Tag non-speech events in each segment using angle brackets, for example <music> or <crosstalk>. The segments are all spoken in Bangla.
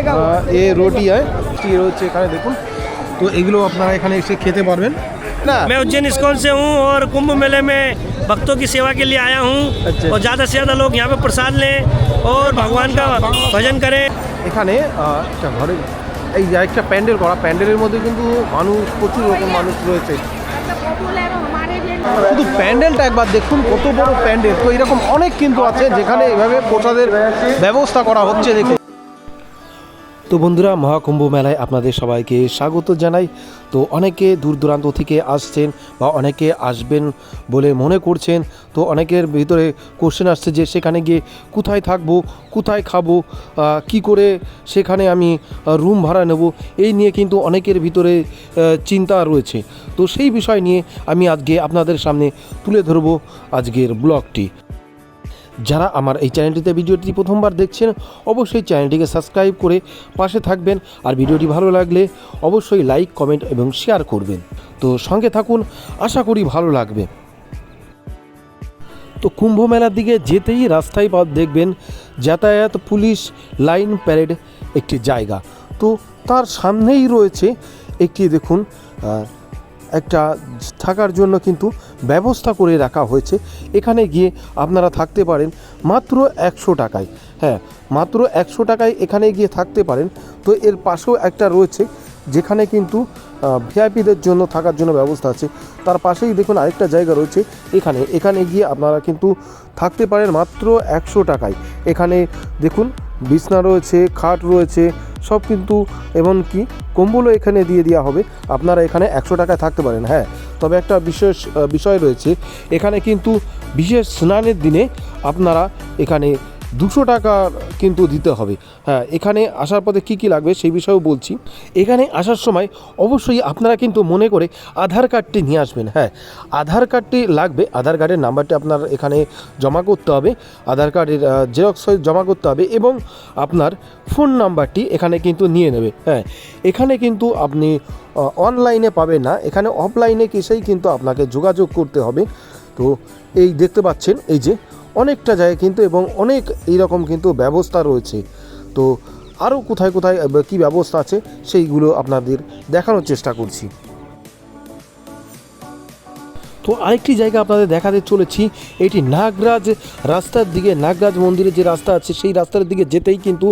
এ রুটি হয় মিষ্টি রয়েছে এখানে দেখুন তো এগুলো আপনারা এখানে এসে খেতে পারবেন না मैं उज्जैन इस्कॉन से हूँ और कुंभ मेले में भक्तों की सेवा के लिए आया हूँ अच्छा। और ज़्यादा से ज़्यादा लोग यहाँ पे प्रसाद लें और भगवान का भजन करें এখানে আহ, একটা ঘরে এই যে একটা প্যান্ডেল করা প্যান্ডেলের মধ্যে কিন্তু মানুষ প্রচুর রকম মানুষ রয়েছে শুধু প্যান্ডেলটা একবার দেখুন কত বড় প্যান্ডেল তো এরকম অনেক কিন্তু আছে যেখানে এভাবে প্রসাদের ব্যবস্থা করা হচ্ছে দেখুন তো বন্ধুরা, মহাকুম্ভ মেলায় আপনাদের সবাইকে স্বাগত জানাই। তো অনেকে দূর দূরান্ত থেকে আসছেন বা অনেকে আসবেন বলে মনে করছেন। তো অনেকের ভিতরে কোশ্চেন আসছে যে, সেখানে গিয়ে কোথায় থাকব, কোথায় খাব কি করে সেখানে আমি রুম ভাড়া নেব, এই নিয়ে কিন্তু অনেকের ভিতরে চিন্তা রয়েছে। তো সেই বিষয় নিয়ে আমি আজকে আপনাদের সামনে তুলে ধরবো আজকের ব্লগটি। যারা আমার এই চ্যানেলটিতে ভিডিওটি প্রথমবার দেখছেন, অবশ্যই চ্যানেলটিকে সাবস্ক্রাইব করে পাশে থাকবেন। আর ভিডিওটি ভালো লাগলে অবশ্যই লাইক, কমেন্ট এবং শেয়ার করবেন। তো সঙ্গে থাকুন, আশা করি ভালো লাগবে। তো কুম্ভ মেলার দিকে যেতেই রাস্তায় দেখবেন যাতায়াত পুলিশ লাইন প্যারেড একটি জায়গা। তো তার সামনেই রয়েছে একটি দেখুন একটা থাকার জন্য কিন্তু ব্যবস্থা করে রাখা হয়েছে। এখানে গিয়ে আপনারা থাকতে পারেন মাত্র একশো টাকায়। হ্যাঁ মাত্র একশো টাকায় এখানে গিয়ে থাকতে পারেন। তো এর পাশেও একটা রয়েছে যেখানে কিন্তু ভিআইপিদের জন্য থাকার জন্য ব্যবস্থা আছে। তার পাশেই দেখুন আরেকটা জায়গা রয়েছে এখানে। এখানে গিয়ে আপনারা কিন্তু থাকতে পারেন মাত্র একশো টাকায়। এখানে দেখুন, বিছনা রয়েছে, খাট রয়েছে, সব কিন্তু এমনকি কম্বলও এখানে দিয়ে দেওয়া হবে। আপনারা এখানে একশো টাকায় থাকতে পারেন হ্যাঁ। তবে একটা বিশেষ বিষয় রয়েছে। এখানে কিন্তু বিশেষ স্নানের দিনে আপনারা এখানে দুশো টাকা কিন্তু দিতে হবে। হ্যাঁ এখানে আসার পথে কী কী লাগবে সেই বিষয়েও বলছি। এখানে আসার সময় অবশ্যই আপনারা কিন্তু মনে করে আধার কার্ডটি নিয়ে আসবেন। হ্যাঁ আধার কার্ডটি লাগবে, আধার কার্ডের নাম্বারটি আপনার এখানে জমা করতে হবে, আধার কার্ডের জেরক্স জমা করতে হবে এবং আপনার ফোন নাম্বারটি এখানে কিন্তু নিয়ে নেবে। হ্যাঁ এখানে কিন্তু আপনি অনলাইনে পাবেন না, এখানে অফলাইনে এসেই কিন্তু আপনাকে যোগাযোগ করতে হবে। তো এই দেখতে পাচ্ছেন, এই যে অনেকটা জায়গা কিন্তু এবং অনেক এইরকম কিন্তু ব্যবস্থা রয়েছে। তো আরও কোথায় কোথায় কী ব্যবস্থা আছে সেইগুলো আপনাদের দেখানোর চেষ্টা করছি। তো আরেকটি জায়গা আপনাদের দেখাতে চলেছি, এটি নাগরাজ রাস্তার দিকে, নাগরাজ মন্দিরের যে রাস্তা আছে সেই রাস্তার দিকে যেতেই কিন্তু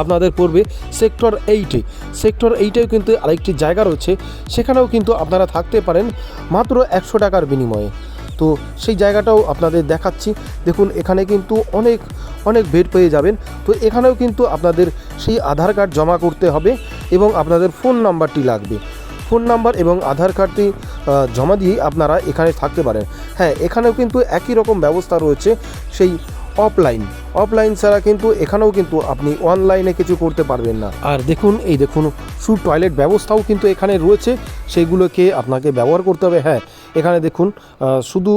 আপনাদের পড়বে সেক্টর এইটে সেক্টর এইটেও কিন্তু আরেকটি জায়গা রয়েছে, সেখানেও কিন্তু আপনারা থাকতে পারেন মাত্র একশো টাকার বিনিময়ে। তো সেই জায়গাটাও আপনাদের দেখাচ্ছি। দেখুন, এখানে কিন্তু অনেক অনেক বেড পেয়ে যাবেন। তো এখানেও কিন্তু আপনাদের সেই আধার কার্ড জমা করতে হবে এবং আপনাদের ফোন নাম্বারটি লাগবে। ফোন নাম্বার এবং আধার কার্ডটি জমা দিয়েই আপনারা এখানে থাকতে পারেন। হ্যাঁ এখানেও কিন্তু একই রকম ব্যবস্থা রয়েছে সেই অফলাইন অফলাইন ছাড়া কিন্তু এখানেও কিন্তু আপনি অনলাইনে কিছু করতে পারবেন না। আর দেখুন, এই দেখুন শু টয়লেট ব্যবস্থাও কিন্তু এখানে রয়েছে। সেগুলোকে আপনাকে ব্যবহার করতে হবে। হ্যাঁ এখানে দেখুন শুধু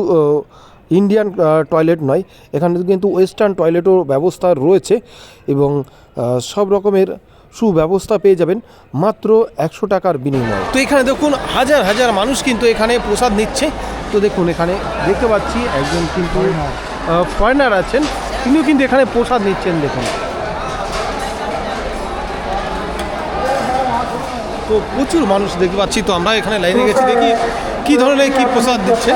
ইন্ডিয়ান টয়লেট নয়, এখানে কিন্তু ওয়েস্টার্ন টয়লেটও ব্যবস্থা রয়েছে এবং সব রকমের সুব্যবস্থা পেয়ে যাবেন মাত্র একশো টাকার বিনিময়ে। তো এখানে দেখুন, হাজার হাজার মানুষ কিন্তু এখানে প্রসাদ নিচ্ছে। তো দেখুন, এখানে দেখতে পাচ্ছি একজন কিন্তু ফরেনার আছেন। তিনিও কিন্তু এখানে প্রসাদ নিচ্ছেন, দেখুন। তো প্রচুর মানুষ দেখতে পাচ্ছি। তো আমরা এখানে লাইনে গেছি, দেখি কি ধরনের কি প্রসাদ দিচ্ছে।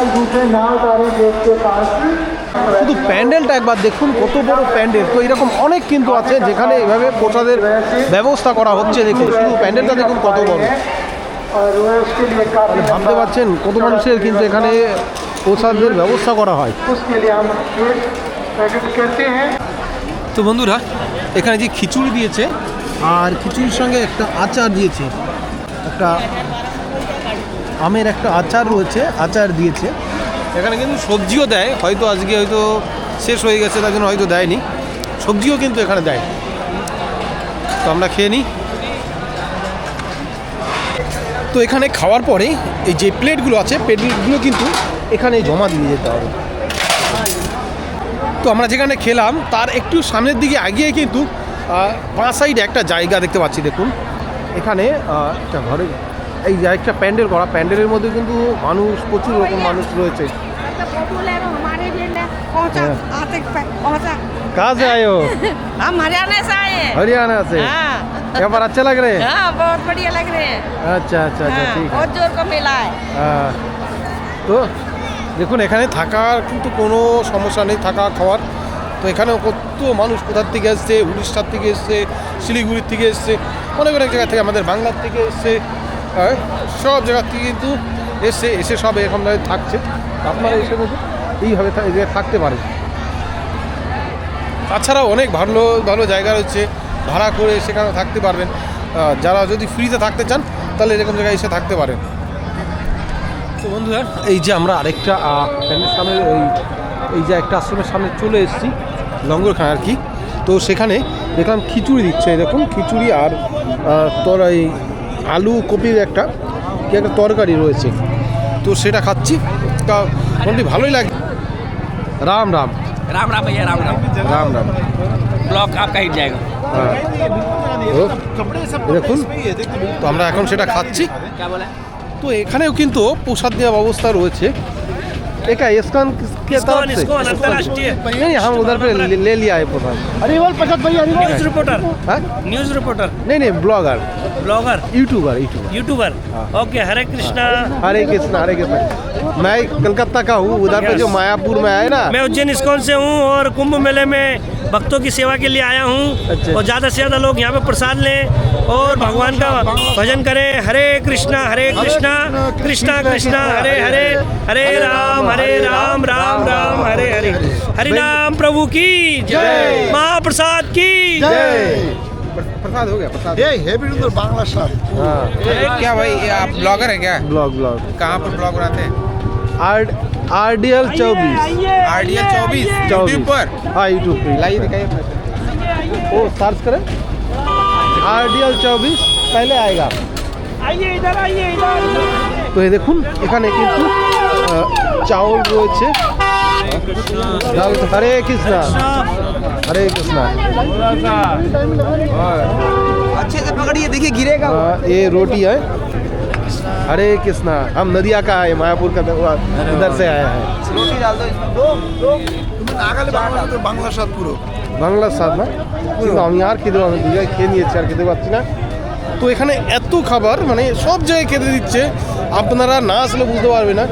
শুধু প্যান্ডেলটা একবার দেখুন, কত বড় প্যান্ডেল। তো এরকম অনেক কিন্তু আছে যেখানে এভাবে প্রসাদের ব্যবস্থা করা হচ্ছে দেখুন। শুধু প্যান্ডেলটা দেখুন কত বড়। ভাবতে পারছেন কত মানুষের কিন্তু এখানে প্রসাদের ব্যবস্থা করা হয়। তো বন্ধুরা, এখানে যে খিচুড়ি দিয়েছে, আর খিচুড়ির সঙ্গে একটা আচার দিয়েছে। একটা আমের একটা আচার রয়েছে, আচার দিয়েছে। এখানে কিন্তু সবজিও দেয়, হয়তো আজকে হয়তো শেষ হয়ে গেছে, তার জন্য হয়তো দেয়নি। সবজিও কিন্তু এখানে দেয়। তো আমরা খেয়ে নিই। তো এখানে খাওয়ার পরে এই যে প্লেটগুলো আছে, প্লেটগুলো কিন্তু এখানে জমা দিয়ে যেতে হবে। তো আমরা যেখানে খেলাম, তার একটু সামনের দিকে এগিয়ে কিন্তু বাঁ সাইডে একটা জায়গা দেখতে পাচ্ছি, দেখুন। এখানে আহ, একটা ঘরে এই যে একটা প্যান্ডেল করা প্যান্ডেলের মধ্যে কিন্তু মানুষ প্রচুর রকম মানুষ রয়েছে पॉपुलर हमारे भी ले पहुंचा हाँ। आते पे- पहुंचा কাজ আয়ো <laughs> हम हरियाणा से आए हैं। হরিয়ানা আছে हाँ यहाँ पर अच्छा लग रहे हैं हाँ बहुत बढ़िया लग रहे हैं अच्छा अच्छा अच्छा हाँ, ठीक है बहुत जोर का मेला है আহ, তো দেখুন এখানে থাকার কিন্তু কোনো সমস্যা নেই থাকা খাওয়ার তো এখানে কত মানুষ কোথার থেকে এসছে উড়িষ্যার থেকে এসছে শিলিগুড়ির থেকে এসছে অনেক অনেক জায়গা থেকে আমাদের বাংলার থেকে এসছে হ্যাঁ, সব জায়গার থেকে কিন্তু এসে এসে সব এরকম জায়গায় থাকছে। আপনারা এসে কিন্তু এইভাবে থাকতে পারেন। তাছাড়াও অনেক ভালো ভালো জায়গা রয়েছে ভাড়া করে সেখানে থাকতে পারবেন। যারা যদি ফ্রিতে থাকতে চান তাহলে এরকম জায়গায় এসে থাকতে পারেন। তো বন্ধুরা এই যে আমরা আরেকটা আহ, সামনে এই এই যে একটা আশ্রমের সামনে চলে এসেছি লঙ্গরখানা আর কি। তো সেখানে দেখলাম খিচুড়ি দিচ্ছে এরকম খিচুড়ি আর আহ, তোর এই আলু কপির একটা কি একটা তরকারি রয়েছে তো সেটা খাচ্ছি তা মোটামুটি ভালোই লাগে রাম রাম राम राम भैया राम राम রাম রাম ब्लॉक आपका हिट जाएगा হ্যাঁ তো দেখুন তো আমরা এখন সেটা খাচ্ছি क्या बोला তো এখানেও কিন্তু প্রসাদ দেওয়ার ব্যবস্থা রয়েছে एक इस्कॉन के तरफ़ से? नहीं नहीं हम उधर पे ले लिया है पूरा हरिवल प्रसाद भैया न्यूज़ रिपोर्टर न्यूज़ रिपोर्टर नहीं नहीं blogger blogger YouTuber YouTuber YouTuber okay Hare Krishna. Hare Krishna Hare Krishna. मैं कलकत्ता का हूँ उधर पे जो मायापुर में है ना। मैं उज्जैन इस्कॉन से हूँ और कुंभ मेले में भक्तों की सेवा के लिए आया हूँ। अच्छा। और ज़्यादा से ज़्यादा लोग यहाँ पे प्रसाद लें और भगवान का भजन करें। हरे कृष्णा हरे कृष्णा कृष्णा कृष्णा हरे हरे हरे राम हरे राम राम राम हरे हरे। हरे राम प्रभु की जय। महाप्रसाद की जय। प्रसाद हो गया प्रसाद। ये हेवी बांग्ला साथ हाँ। क्या भाई आप ब्लॉगर है क्या? Blog blog. कहाँ पर ब्लॉग बनाते हैं? आर आर डी एल चौबीस आर डी एल चौबीस यूट्यूब पर हाँ यूट्यूब पे लाइए दिखाइए वो सर्च करें आर डी एल चौबीस पहले आएगा आइए इधर आइए इधर তো এই দেখুন এখানে কিন্তু আহ, চাউল রয়েছে ডাল হরে কৃষ্ণ হরে কৃষ্ণ अच्छे से पकड़िए देखिए गिरेगा हाँ, ये रोटी है हरे कृष्णा हम नदिया का है मायापुर का इधर से आया है रोटी डाल दो इसमें নাগালে বাংলা তো বাংলা সাথ পুরো বাংলার স্বাদ না কিন্তু আমি আর খেতে পারবো দু জায়গায় খেয়ে নিয়েছি আর খেতে পারছি না তো এখানে এত খাবার মানে সব জায়গায় খেতে দিচ্ছে আপনারা না আসলে বুঝতে পারবে না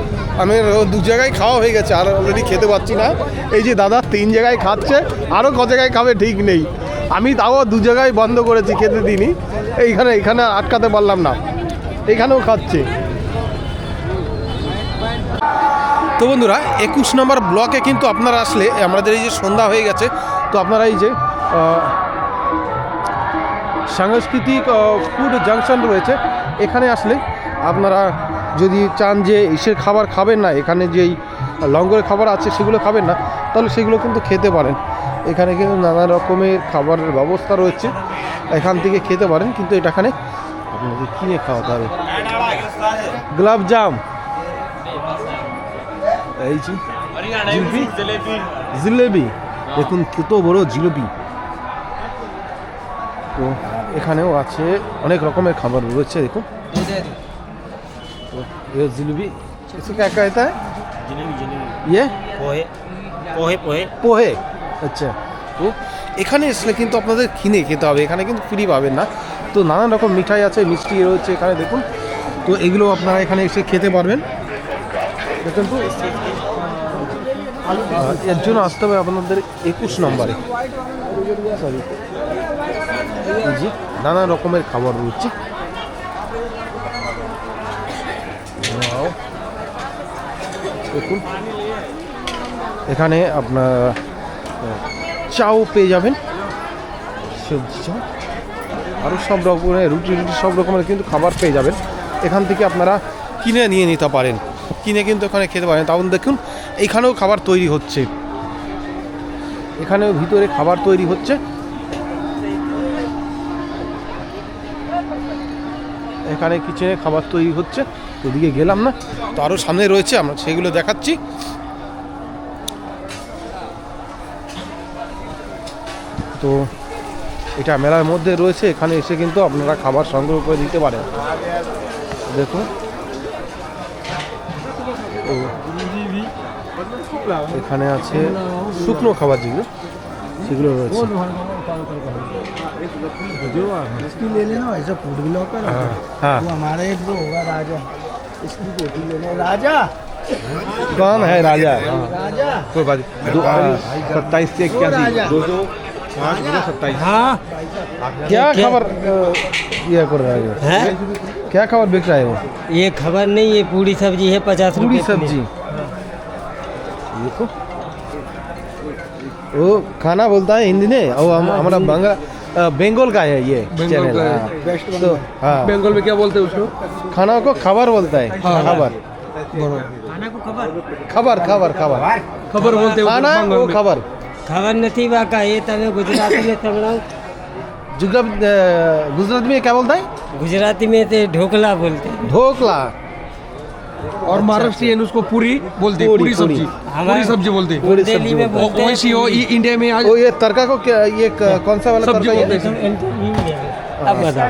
আমি দু জায়গায় খাওয়া হয়ে গেছে আর অলরেডি খেতে পাচ্ছি না এই যে দাদা তিন জায়গায় খাচ্ছে আরও ক জায়গায় খাবে ঠিক নেই আমি তাও দু জায়গায় বন্ধ করেছি খেতে দিইনি এইখানে এখানে আটকাতে পারলাম না এখানেও খাচ্ছে। তো বন্ধুরা, একুশ নম্বর ব্লকে কিন্তু আপনারা আসলে, আমাদের এই যে সন্ধ্যা হয়ে গেছে, তো আপনারা এই যে সাংস্কৃতিক ফুড জাংশন রয়েছে, এখানে আসলে আপনারা যদি চান যে ইসের খাবার খাবেন না, এখানে যেই লঙ্গরের খাবার আছে সেগুলো খাবেন না, তাহলে সেগুলো কিন্তু খেতে পারেন। এখানে কিন্তু নানা রকমের খাবারের ব্যবস্থা রয়েছে, এখান থেকে খেতে পারেন, কিন্তু এটা এখানে আপনাকে কিনে খাওয়াতে হবে গোলাপ জাম এই যে জিলপি জিলেবি দেখুন কত বড় জিলেবি তো এখানেও আছে অনেক রকমের খাবার রয়েছে দেখুন তো ये जिलेबी इसको क्या कहता है ये पोहे पोहे पोहे পোহে আচ্ছা তো এখানে এসলে কিন্তু আপনাদের কিনে খেতে হবে এখানে কিন্তু ফ্রি পাবেন না তো নানান রকম মিঠাই আছে, মিষ্টি রয়েছে এখানে, দেখুন। তো এগুলো আপনারা এখানে এসে খেতে পারবেন। দেখুন তো। এর জন্য আসতে হবে আপনাদের একুশ নম্বরে। সরি জি নানা রকমের খাবার রয়েছে। দেখুন। এখানে আপনার চাও পেয়ে যাবেন। সবজি চাও। আরও সব রকমের রুটি রুটি সব রকমের কিন্তু খাবার পেয়ে যাবেন। এখান থেকে আপনারা কিনে নিয়ে নিতে পারেন। কিনে কিন্তু ওখানে খেতে পারেন। তখন দেখুন, এখানেও খাবার তৈরি হচ্ছে। এখানেও ভিতরে খাবার তৈরি হচ্ছে। এখানে কিচেনে খাবার তৈরি হচ্ছে। ওদিকে গেলাম না, তো আরও সামনে রয়েছে, আমরা সেগুলো দেখাচ্ছি। তো এটা মেলার মধ্যে রয়েছে এখানে এসে কিন্তু আপনারা খাবার সংগ্রহ করে দিতে পারেন দেখুন ও, এখানে আছে শুকনো খাবার যেগুলো সেগুলো রয়েছে जो इसकी ले लेना ऐसा फूड ब्लॉकर हाँ वो हमारा एक वो होगा राजा इसकी कोठी लेना राजा कौन है राजा राजा सत्ताईस से हाँ। क्या खबर? अ, ये कर रहा है है? क्या खबर बिक रहा है वो? ये खबर नहीं ये पूरी सब्ज़ी है पचास पूरी सब्ज़ी। देखो वो खाना बोलता है हिंदी में और हम हमारा बांग्ला अ, बंगाल का है ये चैनल हाँ। तो हाँ। बंगाल में क्या बोलते हैं उसको? खाना को खबर बोलता है खबर। खबर? खबर खबर खबर। बोलते हैं खाना वो खबर। खबर नहीं बाका ये तने गुजराती में संभળાવું जुगला गुजरात में क्या बोलता है गुजराती में तो ढोकला बोलते हैं ढोकला और महाराष्ट्रियन उसको पूरी बोलते हैं पूरी, पूरी सब्ज़ी पूरी। पूरी सब्ज़ी बोलते. हैं पूरी दिल्ली सब्ज़ी में बोलता है। बोलते. हैं वैसी हो इ- इंडिया में आज वो ये तड़का को क्या ये क- कौन सा वाला सब्ज़ी तड़का बोलते ये? हैं। अब बताओ।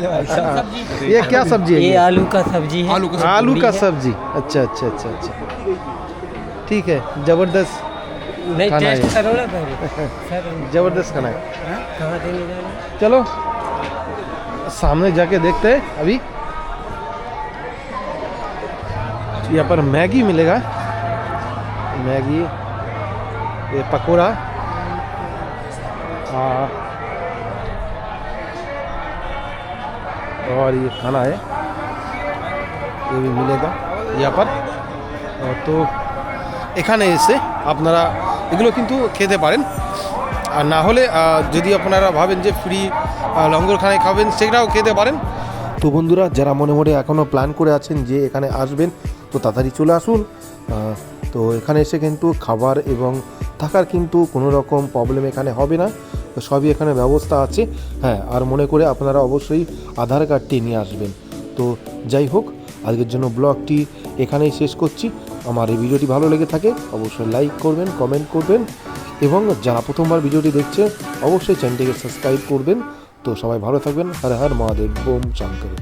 भाई ये क्या सब्ज़ी है? ये ये? आलू का सब्ज़ी है। आलू का आलू का सब्ज़ी। अच्छा अच्छा अच्छा अच्छा। ठीक है ज़बरदस्त। नहीं खाना टेस्ट है। करो ना पहले सर <laughs> जबरदस्त खाना है कहाँ देने जाना चलो सामने जाके देखते हैं अभी यहाँ पर मैगी मिलेगा मैगी ये पकौड़ा आ, और ये खाना है ये भी मिलेगा यहाँ पर আহ, তো এখানে এসে আপনারা এগুলো কিন্তু খেতে পারেন। আর না হলে যদি আপনারা ভাবেন যে ফ্রি লঙ্গরখানায় খাবেন, সেটাও খেতে পারেন। তো বন্ধুরা, যারা মনে মনে এখনও প্ল্যান করে আছেন যে এখানে আসবেন, তো তাড়াতাড়ি চলে আসুন। তো এখানে এসে কিন্তু খাবার এবং থাকার কিন্তু কোনো রকম প্রবলেম এখানে হবে না। সবই এখানে ব্যবস্থা আছে। হ্যাঁ আর মনে করে আপনারা অবশ্যই আধার কার্ডটি নিয়ে আসবেন। তো যাই হোক, আজকের জন্য ব্লগটি এখানেই শেষ করছি। আমার এই ভিডিওটি ভালো লেগে থাকে, অবশ্যই লাইক করবেন কমেন্ট করবেন, এবং যারা প্রথমবার ভিডিওটি দেখছে, অবশ্যই চ্যানেলটিকে সাবস্ক্রাইব করবেন। তো সবাই ভালো থাকবেন। হর হর মহাদেব বোম শঙ্কর।